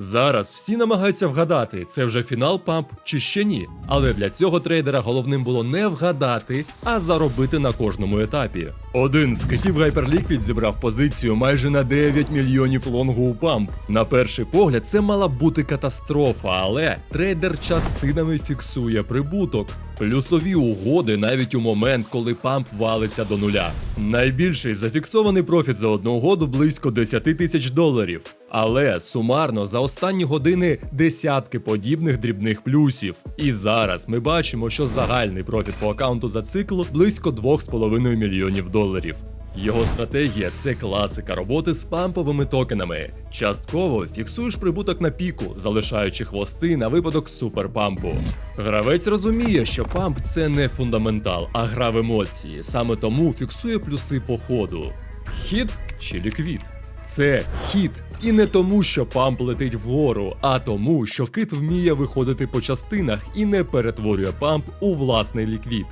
Зараз всі намагаються вгадати, це вже фінал памп чи ще ні. Але для цього трейдера головним було не вгадати, а заробити на кожному етапі. Один з китів Hyperliquid зібрав позицію майже на 9 мільйонів лонгу у памп. На перший погляд, це мала бути катастрофа, але трейдер частинами фіксує прибуток. Плюсові угоди навіть у момент, коли памп валиться до нуля. Найбільший зафіксований профіт за одну угоду близько 10 тисяч доларів. Але сумарно за останні години десятки подібних дрібних плюсів. І зараз ми бачимо, що загальний профіт по аккаунту за цикл близько 2,5 мільйонів доларів. Його стратегія це класика роботи з памповими токенами. Частково фіксуєш прибуток на піку, залишаючи хвости на випадок суперпампу. Гравець розуміє, що памп це не фундаментал, а гра в емоції. Саме тому фіксує плюси по ходу. Хід чи ліквід? Це хід. І не тому, що памп летить вгору, а тому, що кит вміє виходити по частинах і не перетворює памп у власний ліквід.